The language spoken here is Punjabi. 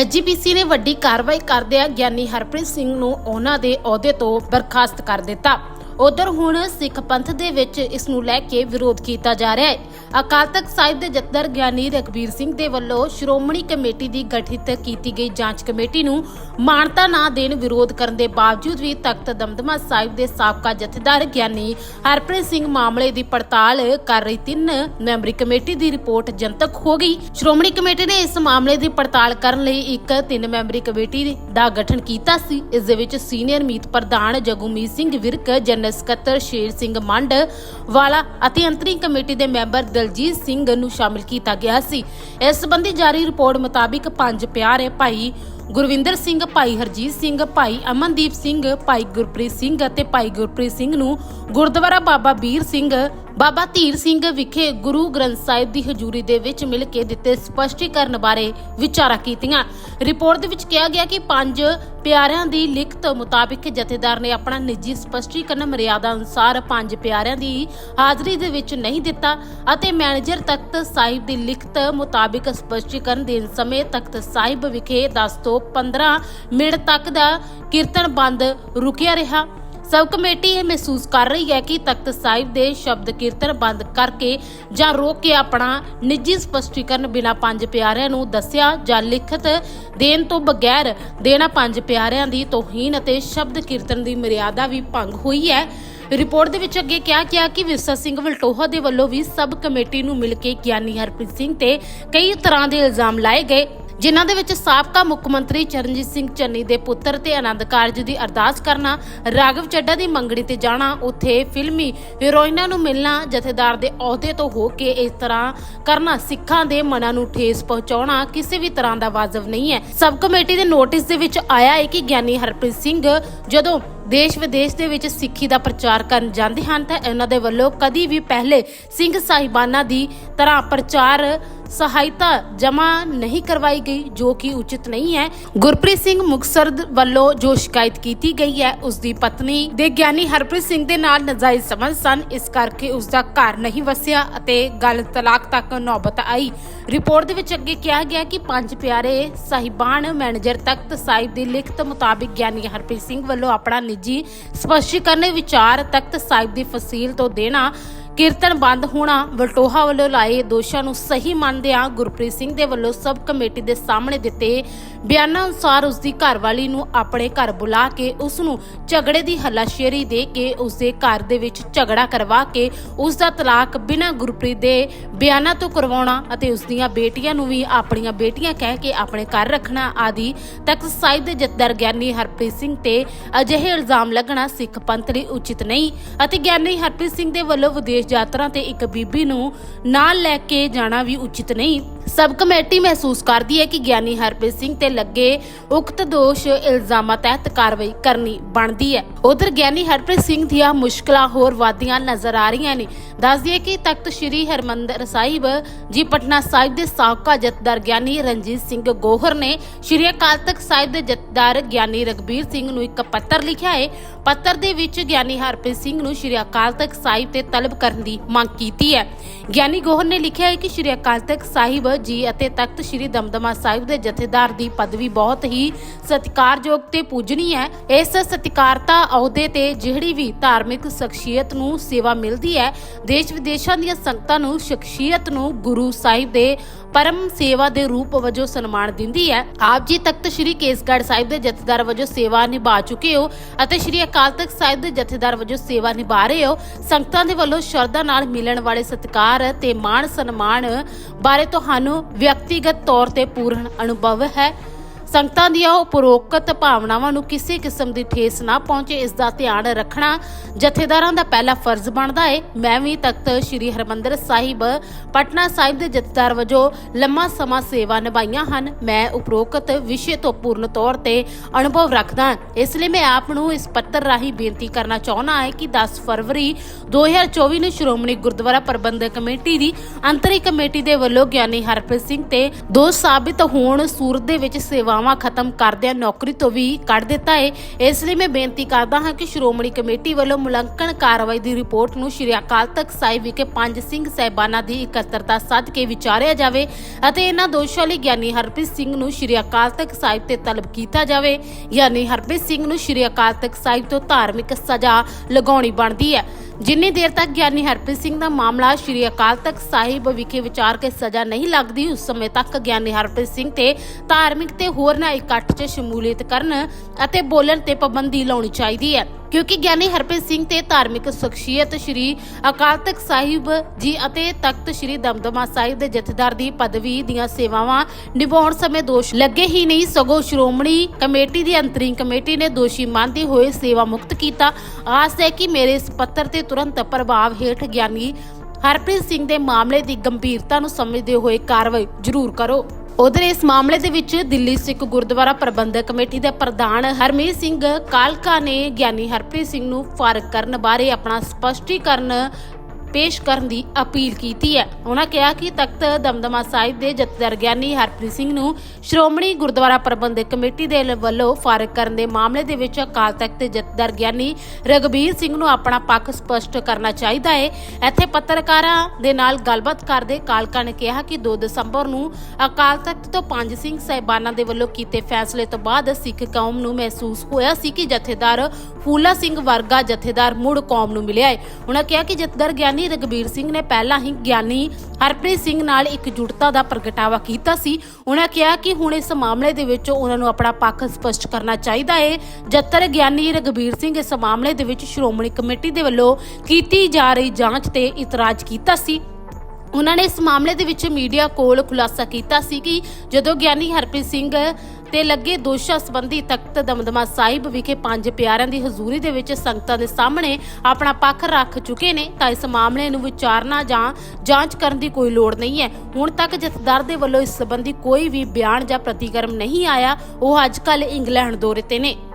ਐਸਜੀਪੀਸੀ ਨੇ ਵੱਡੀ ਕਾਰਵਾਈ ਕਰਦਿਆਂ ਗਿਆਨੀ ਹਰਪ੍ਰੀਤ ਸਿੰਘ ਨੂੰ ਉਹਨਾਂ ਦੇ ਅਹੁਦੇ ਤੋਂ ਬਰਖਾਸਤ ਕਰ ਦਿੱਤਾ। ਉਧਰ ਹੁਣ ਸਿੱਖ ਪੰਥ ਦੇ ਵਿੱਚ ਇਸ ਨੂੰ ਲੈ ਕੇ ਵਿਰੋਧ ਕੀਤਾ ਜਾ ਰਿਹਾ ਹੈ। ਅਕਾਲ ਤਖਤ ਸਾਹਿਬ ਦੇ ਜਥੇਦਾਰ ਗਿਆਨੀ ਰਘਬੀਰ ਸਿੰਘ ਦੇ ਵੱਲੋਂ ਸ਼੍ਰੋਮਣੀ ਕਮੇਟੀ ਦੀ ਗਠਿਤ ਕੀਤੀ ਗਈ ਜਾਂਚ ਕਮੇਟੀ ਨੂੰ ਮਾਨਤਾ ਨਾ ਦੇਣ ਵਿਰੋਧ ਕਰਨ ਦੇ ਬਾਵਜੂਦ ਵੀ ਤਖਤ ਦਮਦਮਾ ਸਾਹਿਬ ਦੇ ਸਾਬਕਾ ਜਥੇਦਾਰ ਗਿਆਨੀ ਹਰਪ੍ਰੀਤ ਸਿੰਘ ਮਾਮਲੇ ਦੀ ਪੜਤਾਲ ਕਰ ਰਹੀ ਤਿੰਨ ਮੈਂਬਰੀ ਕਮੇਟੀ ਦੀ ਰਿਪੋਰਟ ਜਨਤਕ ਹੋ ਗਈ। ਸ਼੍ਰੋਮਣੀ ਕਮੇਟੀ ਨੇ ਇਸ ਮਾਮਲੇ ਦੀ ਪੜਤਾਲ ਕਰਨ ਲਈ ਇੱਕ ਤਿੰਨ ਮੈਂਬਰੀ ਕਮੇਟੀ ਦਾ ਗਠਨ ਕੀਤਾ ਸੀ। ਇਸ ਦੇ ਵਿੱਚ ਸੀਨੀਅਰ ਮੀਤ ਪ੍ਰਧਾਨ ਜਗੂਮੀਤ ਸਿੰਘ ਵਿਰਕ, ਜਨਰਲ ਸਕੱਤਰ ਸ਼ੇਰ ਸਿੰਘ ਮੰਡ ਵਾਲਾ ਅਤੇ ਅੰਤਰੀ ਕਮੇਟੀ ਦੇ ਮੈਂਬਰ ਦਲਜੀਤ ਸਿੰਘ ਨੂੰ ਸ਼ਾਮਿਲ ਕੀਤਾ ਗਿਆ ਸੀ। ਇਸ ਸੰਬੰਧੀ ਜਾਰੀ ਰਿਪੋਰਟ ਮੁਤਾਬਿਕ ਪੰਜ ਪਿਆਰੇ ਭਾਈ ਗੁਰਵਿੰਦਰ ਸਿੰਘ, ਭਾਈ ਹਰਜੀਤ ਸਿੰਘ, ਭਾਈ ਅਮਨਦੀਪ ਸਿੰਘ, ਭਾਈ ਗੁਰਪ੍ਰੀਤ ਸਿੰਘ ਅਤੇ ਭਾਈ ਗੁਰਪ੍ਰੀਤ ਸਿੰਘ ਨੂੰ ਗੁਰਦੁਆਰਾ ਬਾਬਾ ਬੀਰ ਸਿੰਘ ਬਾਬਾ ਧੀਰ ਸਿੰਘ ਵਿਖੇ ਗੁਰੂ ਗ੍ਰੰਥ ਸਾਹਿਬ ਦੀ ਹਜ਼ੂਰੀ ਦੇ ਵਿੱਚ ਮਿਲ ਕੇ ਦਿੱਤੇ ਸਪਸ਼ਟੀਕਰਨ ਬਾਰੇ ਵਿਚਾਰਾਂ ਕੀਤੀਆਂ। ਰਿਪੋਰਟ ਦੇ ਵਿੱਚ ਕਿਹਾ ਗਿਆ ਕਿ ਪੰਜ ਪਿਆਰਿਆਂ ਦੀ ਲਿਖਤ ਮੁਤਾਬਿਕ ਜਥੇਦਾਰ ਨੇ ਆਪਣਾ ਨਿੱਜੀ ਸਪਸ਼ਟੀਕਰਨ ਮਰਿਆਦਾ ਅਨੁਸਾਰ ਪੰਜ ਪਿਆਰਿਆਂ ਦੀ ਹਾਜ਼ਰੀ ਦੇ ਵਿੱਚ ਨਹੀਂ ਦਿੱਤਾ ਅਤੇ ਮੈਨੇਜਰ ਤਖਤ ਸਾਹਿਬ ਦੀ ਲਿਖਤ ਮੁਤਾਬਿਕ ਸਪਸ਼ਟੀਕਰਨ ਦੇਣ ਸਮੇਂ ਤਖਤ ਸਾਹਿਬ ਵਿਖੇ 10 ਤੋਂ 15 ਮਿੰਟ ਤੱਕ ਦਾ ਕੀਰਤਨ ਬੰਦ ਰੁਕਿਆ ਰਿਹਾ। ਸਬ ਕਮੇਟੀ ਇਹ ਮਹਿਸੂਸ ਕਰ ਰਹੀ ਹੈ ਕਿ ਤਖਤ ਸਾਹਿਬ ਦੇ ਸ਼ਬਦ ਕੀਰਤਨ ਬੰਦ ਕਰਕੇ ਜਾਂ ਰੋਕ ਕੇ ਆਪਣਾ ਨਿੱਜੀ ਸਪਸ਼ਟੀਕਰਨ ਬਿਨਾਂ ਪੰਜ ਪਿਆਰਿਆਂ ਨੂੰ ਦੱਸਿਆ ਜਾਂ ਲਿਖਤ ਦੇਣ ਤੋਂ ਬਗੈਰ ਦੇਣਾ ਪੰਜ ਪਿਆਰਿਆਂ ਦੀ ਤੋਹੀਨ ਅਤੇ ਸ਼ਬਦ ਕੀਰਤਨ ਦੀ ਮਰਿਆਦਾ ਵੀ ਭੰਗ ਹੋਈ ਹੈ। ਰਿਪੋਰਟ ਦੇ ਵਿੱਚ ਅੱਗੇ ਕਿਹਾ ਗਿਆ ਕਿ ਵਿਰਸਾ ਸਿੰਘ ਵਲਟੋਹਾ ਦੇ ਵੱਲੋਂ ਵੀ ਸਬ ਕਮੇਟੀ ਨੂੰ ਮਿਲ ਕੇ ਗਿਆਨੀ ਹਰਪ੍ਰੀਤ ਸਿੰਘ ਤੇ ਕਈ ਤਰ੍ਹਾਂ ਦੇ ਇਲਜ਼ਾਮ ਲਾਏ ਗਏ। ਜਿਨ੍ਹਾਂ ਦੇ ਵਿੱਚ ਸਾਬਕਾ ਮੁੱਖ ਮੰਤਰੀ ਚਰਨਜੀਤ ਸਿੰਘ ਚੰਨੀ ਦੇ ਪੁੱਤਰ ਤੇ ਆਨੰਦ ਕਾਰਜ ਦੀ ਅਰਦਾਸ ਕਰਨਾ, ਰਾਘਵ ਚੱਡਾ ਦੀ ਮੰਗਣੀ ਤੇ ਜਾਣਾ, ਉੱਥੇ ਫਿਲਮੀ ਹੀਰੋਇਨਾਂ ਨੂੰ ਮਿਲਣਾ, ਜਥੇਦਾਰ ਦੇ ਅਹੁਦੇ ਤੋਂ ਹੋ ਕੇ ਇਸ ਤਰ੍ਹਾਂ ਕਰਨਾ, ਸਿੱਖਾਂ ਦੇ ਮਨਾਂ ਨੂੰ ਠੇਸ ਪਹੁੰਚਾਉਣਾ ਕਿਸੇ ਵੀ ਤਰ੍ਹਾਂ ਦਾ ਵਾਜਬ ਨਹੀਂ ਹੈ। ਸਬ ਕਮੇਟੀ ਦੇ ਨੋਟਿਸ ਦੇ ਵਿੱਚ ਆਇਆ ਹੈ ਕਿ ਗਿਆਨੀ ਹਰਪ੍ਰੀਤ ਸਿੰਘ ਜਦੋਂ ਦੇਸ਼ ਵਿਦੇਸ਼ ਦੇ ਵਿੱਚ ਸਿੱਖੀ ਦਾ ਪ੍ਰਚਾਰ ਕਰਨ ਜਾਂਦੇ ਹਨ ਤਾਂ ਇਹਨਾਂ ਦੇ ਵੱਲੋਂ ਕਦੀ ਵੀ ਪਹਿਲੇ ਸਿੰਘ ਸਾਹਿਬਾਨਾਂ ਦੀ ਤਰ੍ਹਾਂ ਪ੍ਰਚਾਰ ਸਹਾਇਤਾ ਜਮ੍ਹਾਂ ਨਹੀਂ ਕਰਵਾਈ ਗਈ, ਜੋ ਕਿ ਉਚਿਤ ਨਹੀਂ ਹੈ। ਗੁਰਪ੍ਰੀਤ ਸਿੰਘ ਮੁਕਸਰ ਵੱਲੋਂ ਜੋ ਸ਼ਿਕਾਇਤ ਕੀਤੀ ਗਈ ਹੈ, ਉਸ ਦੀ ਪਤਨੀ ਦੇ ਗਿਆਨੀ ਹਰਪ੍ਰੀਤ ਸਿੰਘ ਦੇ ਨਾਲ ਨਜਾਇਜ਼ ਸੰਬੰਧ ਸਨ। ਇਸ ਕਰਕੇ ਉਸ ਦਾ ਘਰ ਨਹੀਂ ਵਸਿਆ ਅਤੇ ਗੱਲ ਤਲਾਕ ਤੱਕ ਨੌਬਤ ਆਈ। ਰਿਪੋਰਟ ਦੇ ਵਿੱਚ ਅੱਗੇ ਕਿਹਾ ਗਿਆ ਕਿ ਪੰਜ ਪਿਆਰੇ ਸਾਹਿਬਾਨ ਮੈਨੇਜਰ ਤਖਤ ਸਾਹਿਬ ਦੀ ਲਿਖਤ ਮੁਤਾਬਿਕ ਗਿਆਨੀ ਹਰਪ੍ਰੀਤ ਸਿੰਘ ਵੱਲੋਂ ਆਪਣਾ ਨਿੱਜੀ ਸਪਸ਼ਟੀਕਰਨ ਵਿਚਾਰ ਤਖਤ ਸਾਹਿਬ ਦੀ ਫਸੀਲ ਤੋਂ ਦੇਣਾ ਕੀਰਤਨ ਬੰਦ ਹੋਣਾ, ਵਲਟੋਹਾ ਵੱਲੋਂ ਲਾਏ ਦੋਸ਼ਾਂ ਨੂੰ ਸਹੀ ਮੰਨਦਿਆਂ ਗੁਰਪ੍ਰੀਤ ਸਿੰਘ ਦੇ ਵੱਲੋਂ ਸਬ ਕਮੇਟੀ ਦੇ ਸਾਹਮਣੇ ਦਿੱਤੇ ਬਿਆਨਾਂ ਅਨੁਸਾਰ ਉਸ ਦੀ ਘਰਵਾਲੀ ਨੂੰ ਆਪਣੇ ਘਰ ਬੁਲਾ ਕੇ ਉਸ ਨੂੰ ਝਗੜੇ ਦੀ ਹੱਲਾਸ਼ੇਰੀ ਦੇ ਕੇ ਉਸ ਦੇ ਘਰ ਦੇ ਵਿੱਚ ਝਗੜਾ ਕਰਵਾ ਕੇ ਉਸ ਦਾ ਤਲਾਕ ਬਿਨਾਂ ਗੁਰਪ੍ਰੀਤ ਦੇ ਬਿਆਨਾਂ ਤੋਂ ਕਰਵਾਉਣਾ ਅਤੇ ਉਸ ਦੀਆਂ ਬੇਟੀਆਂ ਨੂੰ ਵੀ ਆਪਣੀਆਂ ਬੇਟੀਆਂ ਕਹਿ ਕੇ ਆਪਣੇ ਘਰ ਰੱਖਣਾ ਆਦਿ ਤਖਤ ਸਾਹਿਬ ਦੇ ਜਥੇਦਾਰ ਗਿਆਨੀ ਹਰਪ੍ਰੀਤ ਸਿੰਘ ਤੇ ਅਜਿਹੇ ਇਲਜ਼ਾਮ ਲੱਗਣਾ ਸਿੱਖ ਪੰਥ ਲਈ ਉਚਿਤ ਨਹੀਂ ਅਤੇ ਗਿਆਨੀ ਹਰਪ੍ਰੀਤ ਸਿੰਘ ਦੇ ਵੱਲੋਂ ਵਿਦੇਸ਼ ਯਾਤਰਾ ਤੇ ਇੱਕ ਬੀਬੀ ਨੂੰ ਨਾਲ ਲੈ ਕੇ ਜਾਣਾ ਵੀ ਉਚਿਤ ਨਹੀਂ। ਸਬ ਕਮੇਟੀ ਮਹਿਸੂਸ ਕਰਦੀ ਹੈ ਕਿ ਗਿਆਨੀ ਹਰਪ੍ਰੀਤ ਸਿੰਘ ਤੇ ਲੱਗੇ ਉਕਤ ਦੋਸ਼ ਇਲਜ਼ਾਮਾਂ ਤਹਿਤ ਕਾਰਵਾਈ ਕਰਨੀ ਬਣਦੀ ਹੈ। ਉਧਰ ਗਿਆਨੀ ਹਰਪ੍ਰੀਤ ਸਿੰਘ ਦੀਆਂ ਮੁਸ਼ਕਲਾਂ ਹੋਰ ਵਾਦੀਆਂ ਨਜ਼ਰ ਆ ਰਹੀਆਂ ਨੇ। ਦੱਸ ਦਈਏ ਕਿ ਤਖਤ ਸ੍ਰੀ ਹਰਮੰਦਰ ਸਾਹਿਬ, ਜੀ ਪਟਨਾ ਸਾਹਿਬ ਦੇ ਸਾਬਕਾ ਜਥੇਦਾਰ ਗਿਆਨੀ ਰਣਜੀਤ ਸਿੰਘ ਗੋਹਰ ਨੇ ਸ੍ਰੀ ਅਕਾਲ ਤਖਤ ਸਾਹਿਬ ਦੇ ਜਥੇਦਾਰ ਗਿਆਨੀ ਰਗਬੀਰ ਸਿੰਘ ਨੂੰ ਇੱਕ ਪੱਤਰ ਲਿਖਿਆ ਹੈ। ਪੱਤਰ ਦੇ ਵਿੱਚ ਗਿਆਨੀ ਹਰਪ੍ਰੀਤ ਸਿੰਘ ਨੂੰ ਸ੍ਰੀ ਅਕਾਲ ਤਖਤ ਸਾਹਿਬ ਤੇ ਤਲਬ ਕਰਨ ਦੀ ਮੰਗ ਕੀਤੀ ਹੈ। ਗਿਆਨੀ ਗੋਹਰ ਨੇ ਲਿਖਿਆ ਹੈ ਕਿ ਸ੍ਰੀ ਅਕਾਲ ਤਖਤ ਸਾਹਿਬ ਜੀ ਅਤੇ ਤਖਤ ਸ੍ਰੀ ਦਮਦਮਾ ਸਾਹਿਬ ਦੇ ਜਥੇਦਾਰ ਦੀ ਪਦਵੀ ਬਹੁਤ ਹੀ ਸਤਿਕਾਰਯੋਗ ਤੇ ਪੂਜਨੀ ਹੈ। ਇਸ ਸਤਿਕਾਰਤਾ ਅਹੁਦੇ ਤੇ ਜਿਹੜੀ ਵੀ ਧਾਰਮਿਕ ਸ਼ਖਸੀਅਤ ਨੂੰ ਸੇਵਾ ਮਿਲਦੀ ਹੈ ਦੇਸ਼ ਵਿਦੇਸ਼ਾਂ ਦੀਆਂ ਸੰਗਤਾਂ ਨੂੰ ਸ਼ਖਸੀਅਤ ਨੂੰ ਗੁਰੂ ਸਾਹਿਬ ਦੇ ਪਰਮ ਸੇਵਾ ਦੇ ਰੂਪ ਵਜੋਂ ਸਨਮਾਨ ਦਿੰਦੀ ਹੈ। ਆਪ ਜੀ ਤਖਤ ਸ੍ਰੀ ਕੇਸਗੜ੍ਹ ਸਾਹਿਬ ਦੇ ਜਥੇਦਾਰ ਵਜੋਂ ਸੇਵਾ ਨਿਭਾ ਚੁੱਕੇ ਹੋ ਅਤੇ ਸ੍ਰੀ ਅਕਾਲ ਤਖਤ ਸਾਹਿਬ ਦੇ ਜਥੇਦਾਰ ਵਜੋਂ ਸੇਵਾ ਨਿਭਾ ਰਹੇ ਹੋ। ਸੰਗਤਾਂ ਦੇ ਵੱਲੋਂ ਸ਼ਰਧਾ ਨਾਲ ਮਿਲਣ ਵਾਲੇ ਸਤਿਕਾਰ ਤੇ ਮਾਣ ਸਨਮਾਨ ਬਾਰੇ ਤੁਹਾਨੂੰ ਵਿਅਕਤੀਗਤ ਤੌਰ ਤੇ ਪੂਰਨ ਅਨੁਭਵ ਹੈ। ਸੰਗਤਾਂ ਦੀਆਂ ਉਪਰੋਕਤ ਭਾਵਨਾਵਾਂ ਨੂੰ ਕਿਸੇ ਕਿਸਮ ਦੀ ਠੇਸ ਨਾ ਪਹੁੰਚੇ, ਇਸ ਦਾ ਧਿਆਨ ਰੱਖਣਾ ਜਥੇਦਾਰਾਂ ਦਾ ਪਹਿਲਾ ਫਰਜ਼ ਬਣਦਾ ਹੈ ਮੈਂ ਵੀ ਤਖਤ ਸ੍ਰੀ ਹਰਮੰਦਰ ਸਾਹਿਬ, ਪਟਨਾ ਸਾਹਿਬ ਦੇ ਜਥੇਦਾਰ ਵਜੋਂ ਲੰਮਾ ਸਮਾਂ ਸੇਵਾ ਨਿਭਾਈਆਂ ਹਨ। ਮੈਂ ਉਪਰੋਕਤ ਵਿਸ਼ੇ ਤੋਂ ਪੂਰਨ ਤੌਰ ਤੇ ਅਨੁਭਵ ਰੱਖਦਾ ਇਸ ਲਈ ਮੈਂ ਆਪ ਨੂੰ ਇਸ ਪੱਤਰ ਰਾਹੀਂ ਬੇਨਤੀ ਕਰਨਾ ਚਾਹੁੰਦਾ ਹੈ ਕਿ 10 ਫਰਵਰੀ 2024 ਨੂੰ ਸ਼੍ਰੋਮਣੀ ਗੁਰਦੁਆਰਾ ਪ੍ਰਬੰਧਕ ਕਮੇਟੀ ਦੀ ਅੰਤਰੀ ਕਮੇਟੀ ਦੇ ਵੱਲੋਂ ਗਿਆਨੀ ਹਰਪ੍ਰੀਤ ਸਿੰਘ ਤੇ ਦੋ ਸਾਬਿਤ ਹੋਣ ਸੂਰਤ ਦੇ ਵਿੱਚ ਸੇਵਾ ਸੇਵਾਵਾਂ ਖਤਮ ਕਰਦਿਆਂ ਨੌਕਰੀ ਤੋਂ ਵੀ ਕੱਢ ਦਿੱਤਾ ਹੈ ਇਸ ਲਈ ਮੈਂ ਬੇਨਤੀ ਕਰਦਾ ਹਾਂ ਕਿ ਸ਼੍ਰੋਮਣੀ ਕਮੇਟੀ ਵੱਲੋਂ ਮੁਲੰਕਣ ਕਾਰਵਾਈ ਦੀ ਰਿਪੋਰਟ ਨੂੰ ਸ਼੍ਰੀ ਅਕਾਲ ਤਖਤ ਸਾਹਿਬ ਵਿਖੇ ਪੰਜ ਸਿੰਘ ਸਹਿਬਾਨਾਂ ਦੀ ਇਕੱਤਰਤਾ ਸੱਦ ਕੇ ਵਿਚਾਰਿਆ ਜਾਵੇ ਅਤੇ ਇਹਨਾਂ ਦੋਸ਼ਾਂ ਲਈ ਗਿਆਨੀ ਹਰਪ੍ਰੀਤ ਸਿੰਘ ਨੂੰ ਸ਼੍ਰੀ ਅਕਾਲ ਤਖਤ ਸਾਹਿਬ ਤੇ ਤਲਬ ਕੀਤਾ ਜਾਵੇ। ਗਿਆਨੀ ਹਰਪ੍ਰੀਤ ਸਿੰਘ ਨੂੰ ਸ਼੍ਰੀ ਅਕਾਲ ਤਖਤ ਸਾਹਿਬ ਤੋਂ ਧਾਰਮਿਕ ਸਜ਼ਾ ਲਗਾਉਣੀ ਬਣਦੀ ਹੈ। ਜਿੰਨੀ ਦੇਰ ਤੱਕ ਗਿਆਨੀ ਹਰਪ੍ਰੀਤ ਸਿੰਘ ਦਾ ਮਾਮਲਾ ਸ਼੍ਰੀ ਅਕਾਲ ਤਖਤ ਸਾਹਿਬ ਵਿਖੇ ਵਿਚਾਰ ਕੇ ਸਜ਼ਾ ਨਹੀਂ ਲੱਗਦੀ, ਉਸ ਸਮੇਂ ਤੱਕ ਗਿਆਨੀ ਹਰਪ੍ਰੀਤ ਸਿੰਘ ਤੇ ਧਾਰਮਿਕ ਤੇ ਹੋਰਨਾਂ ਇਕੱਠ 'ਚ ਸ਼ਮੂਲੀਅਤ ਕਰਨ ਅਤੇ ਬੋਲਣ ਤੇ ਪਾਬੰਦੀ ਲਾਉਣੀ ਚਾਹੀਦੀ ਹੈ। ਕਿਉਂਕਿ ਗਿਆਨੀ ਹਰਪ੍ਰੀਤ ਸਿੰਘ ਤੇ ਧਾਰਮਿਕ ਸ਼ਖਸੀਅਤ ਸ਼੍ਰੀ ਅਕਾਲ ਤਖਤ ਸਾਹਿਬ ਜੀ ਅਤੇ ਤਖਤ ਸ਼੍ਰੀ ਦਮਦਮਾ ਸਾਹਿਬ ਦੇ ਜਥੇਦਾਰ ਦੀ ਪਦਵੀ ਦੀਆਂ ਸੇਵਾਵਾਂ ਨਿਭਾਉਣ ਸਮੇਂ ਦੋਸ਼ ਲੱਗੇ ਹੀ ਨਹੀਂ। ਸਗੋਂ ਸ਼੍ਰੋਮਣੀ ਕਮੇਟੀ ਦੀ ਅੰਤਰਿੰਗ ਕਮੇਟੀ ਨੇ ਦੋਸ਼ੀ ਮੰਨਦੇ ਹੋਏ ਸੇਵਾ ਮੁਕਤ ਕੀਤਾ। ਆਸ ਹੈ ਕਿ ਮੇਰੇ ਇਸ ਪੱਤਰ ਤੇ ਤੁਰੰਤ ਪ੍ਰਭਾਵ ਹੇਠ ਗਿਆਨੀ ਹਰਪ੍ਰੀਤ ਸਿੰਘ ਦੇ ਮਾਮਲੇ ਦੀ ਗੰਭੀਰਤਾ ਨੂੰ ਸਮਝਦੇ ਹੋਏ ਕਾਰਵਾਈ ਜ਼ਰੂਰ ਕਰੋ। ਉਧਰ ਇਸ ਮਾਮਲੇ ਦੇ ਵਿੱਚ ਦਿੱਲੀ ਸਿੱਖ ਗੁਰਦੁਆਰਾ ਪ੍ਰਬੰਧਕ ਕਮੇਟੀ ਦੇ ਪ੍ਰਧਾਨ ਹਰਮੀਤ ਸਿੰਘ ਕਾਲਕਾ ਨੇ ਗਿਆਨੀ ਹਰਪ੍ਰੀਤ ਸਿੰਘ ਨੂੰ ਫਾਰਗ ਕਰਨ ਬਾਰੇ ਆਪਣਾ ਸਪਸ਼ਟੀਕਰਨ ਪੇਸ਼ ਕਰਨ ਦੀ ਅਪੀਲ ਕੀਤੀ ਹੈ। ਉਹਨਾਂ ਕਿਹਾ ਕਿ ਤਖਤ ਦਮਦਮਾ ਸਾਹਿਬ ਦੇ ਜਥੇਦਾਰ ਗਿਆਨੀ ਹਰਪ੍ਰੀਤ ਸਿੰਘ ਨੂੰ ਸ਼੍ਰੋਮਣੀ ਗੁਰਦੁਆਰਾ ਪ੍ਰਬੰਧਕ ਕਮੇਟੀ ਦੇ ਵੱਲੋਂ ਫਾਰਗ ਕਰਨ ਦੇ ਮਾਮਲੇ ਦੇ ਵਿੱਚ ਅਕਾਲ ਤਖਤ ਦੇ ਜਥੇਦਾਰ ਗਿਆਨੀ ਰਗਬੀਰ ਸਿੰਘ ਨੂੰ ਆਪਣਾ ਪੱਖ ਸਪਸ਼ਟ ਕਰਨਾ ਚਾਹੀਦਾ ਹੈ। ਇੱਥੇ ਪੱਤਰਕਾਰਾਂ ਦੇ ਨਾਲ ਗੱਲਬਾਤ ਕਰਦੇ ਕਾਲਕਾ ਨੇ ਕਿਹਾ ਕਿ 2 ਦਸੰਬਰ ਨੂੰ ਅਕਾਲ ਤਖਤ ਤੋਂ ਪੰਜ ਸਿੰਘ ਸਾਹਿਬਾਨਾਂ ਦੇ ਵੱਲੋਂ ਕੀਤੇ ਫੈਸਲੇ ਤੋਂ ਬਾਅਦ ਸਿੱਖ ਕੌਮ ਨੂੰ ਮਹਿਸੂਸ ਹੋਇਆ ਸੀ ਕਿ ਜਥੇਦਾਰ ਫੂਲਾ ਸਿੰਘ ਵਰਗਾ ਜਥੇਦਾਰ ਮੁੜ ਕੌਮ ਨੂੰ ਮਿਲਿਆ ਹੈ। ਉਹਨਾਂ ਕਿਹਾ ਕਿ ਜਥੇਦਾਰ ਗਿਆਨੀ ਰਗਬੀਰ ਸਿੰਘ ਨੇ ਪਹਿਲਾਂ ਹੀ ਗਿਆਨੀ ਹਰਪ੍ਰੀਤ ਸਿੰਘ ਨਾਲ ਇਕਜੁੱਟਤਾ ਦਾ ਪ੍ਰਗਟਾਵਾ ਕੀਤਾ ਸੀ। ਉਹਨਾਂ ਕਿਹਾ ਕਿ ਹੁਣ ਇਸ ਮਾਮਲੇ ਦੇ ਵਿੱਚ ਉਹਨਾਂ ਨੂੰ ਆਪਣਾ ਪੱਖ ਸਪਸ਼ਟ ਕਰਨਾ ਚਾਹੀਦਾ ਹੈ ਜਦ ਗਿਆਨੀ ਰਗਬੀਰ ਸਿੰਘ ਇਸ ਮਾਮਲੇ ਦੇ ਵਿੱਚ ਸ਼੍ਰੋਮਣੀ ਕਮੇਟੀ ਦੇ ਵੱਲੋਂ ਕੀਤੀ ਜਾ ਰਹੀ ਜਾਂਚ ਤੇ ਇਤਰਾਜ਼ ਕੀਤਾ ਸੀ। ਉਹਨਾਂ ਨੇ ਇਸ ਮਾਮਲੇ ਦੇ ਵਿੱਚ ਮੀਡੀਆ ਕੋਲ ਖੁਲਾਸਾ ਕੀਤਾ ਸੀ ਕਿ ਜਦੋਂ ਗਿਆਨੀ ਹਰਪ੍ਰੀਤ ਸਿੰਘ ਤੇ ਲੱਗੇ ਦੋਸ਼ਾਂ ਸੰਬੰਧੀ ਤਖਤ ਦਮਦਮਾ ਸਾਹਿਬ ਵਿਖੇ ਪੰਜ ਪਿਆਰਿਆਂ ਦੀ ਹਜ਼ੂਰੀ ਦੇ ਵਿੱਚ ਸੰਗਤਾਂ ਦੇ ਸਾਹਮਣੇ ਆਪਣਾ ਪੱਖ ਰੱਖ ਚੁੱਕੇ ਨੇ, ਤਾਂ ਇਸ ਮਾਮਲੇ ਨੂੰ ਵਿਚਾਰਨਾ ਜਾਂ ਜਾਂਚ ਕਰਨ ਦੀ ਕੋਈ ਲੋੜ ਨਹੀਂ ਹੈ। ਹੁਣ ਤੱਕ ਜਥੇਦਾਰ ਦੇ ਵੱਲੋਂ ਇਸ ਸੰਬੰਧੀ ਕੋਈ ਵੀ ਬਿਆਨ ਜਾਂ ਪ੍ਰਤੀਕਰਮ ਨਹੀਂ ਆਇਆ, ਉਹ ਅੱਜ ਕੱਲ ਇੰਗਲੈਂਡ ਦੌਰੇ ਤੇ ਨੇ।